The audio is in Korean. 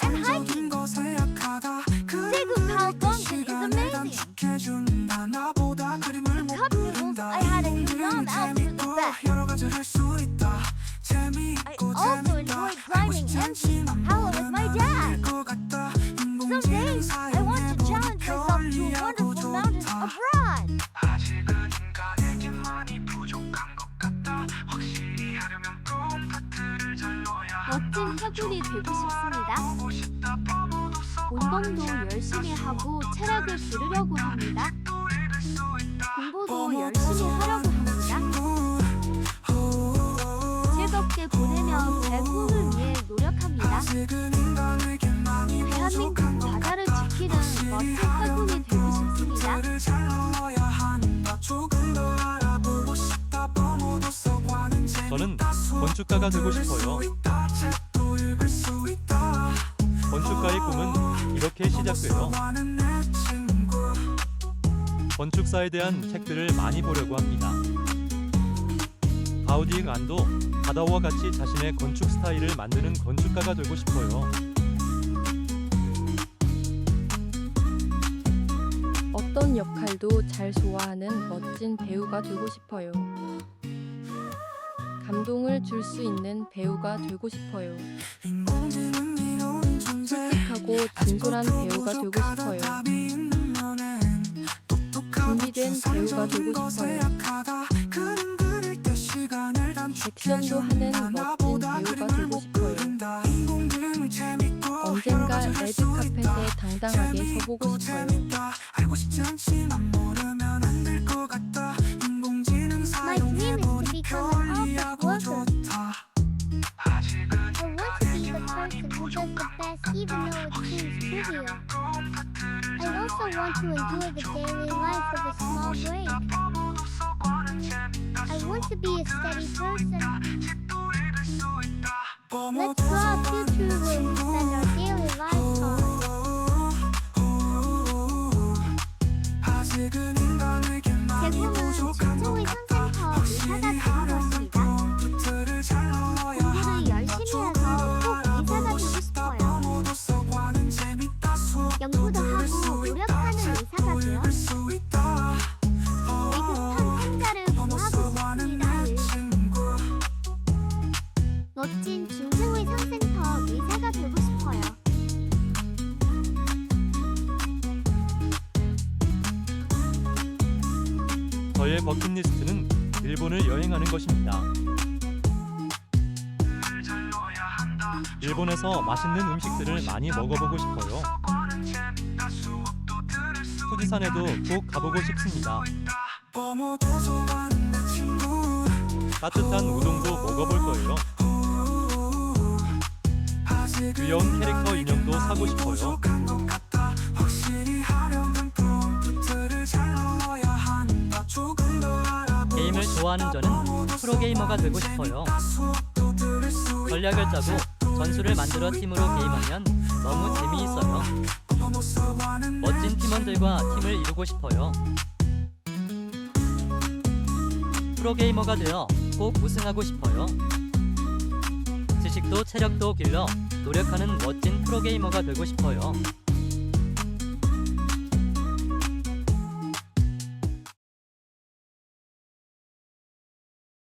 and hiking. Daegu Palgong is amazing. Cup noodles, I had a Vietnam out for the best. I also enjoyed climbing and seeing Pala with my dad. Some days, I want to challenge myself to a wonderful mountain abroad. 아직은 인간에게 많이 부족한 것 같다 확실히 하려면 꼼파트를 잘 넣어야 멋진 해군이 되고 싶습니다. 운동도 열심히 하고 체력을 기르려고 합니다. 공부도 열심히 하려고 합니다. 즐겁게 보내며 제 꿈을 위해 노력합니다. 대한민국 바다를 지키는 멋진 해군이 되고 싶습니다. 저는 건축가가 되고 싶어요. 건축가의 꿈은 이렇게 시작돼요. 건축사에 대한 책들을 많이 보려고 합니다. 가우디 안도 바다와 같이 자신의 건축 스타일을 만드는 건축가가 되고 싶어요. 어떤 역할도 잘 소화하는 멋진 배우가 되고 싶어요. 감동을 줄 수 있는 배우가 되고 싶어요. 솔직하고 진솔한 배우가 되고 싶어요. 준비된 배우가 되고 싶어요. 액션도 하는 멋진 배우가 되고 싶어요. 언젠가 레드카펫에 당당하게 서보고 싶어요. Person who does the best even though it seems trivial. I also want to enjoy the daily life of a small. I want to be a steady person. Let's draw a future where we spend our daily lives on. 저의 버킷리스트는 일본을 여행하는 것입니다. 일본에서 맛있는 음식들을 많이 먹어보고 싶어요. 후지산에도 꼭 가보고 싶습니다. 따뜻한 우동도 먹어볼 거예요. 귀여운 캐릭터 인형도 사고 싶어요. 좋아하는 저는 프로게이머가 되고 싶어요. 전략을 짜고 전술을 만들어 팀으로 게임하면 너무 재미있어요. 멋진 팀원들과 팀을 이루고 싶어요. 프로게이머가 되어 꼭 우승하고 싶어요. 지식도 체력도 길러 노력하는 멋진 프로게이머가 되고 싶어요.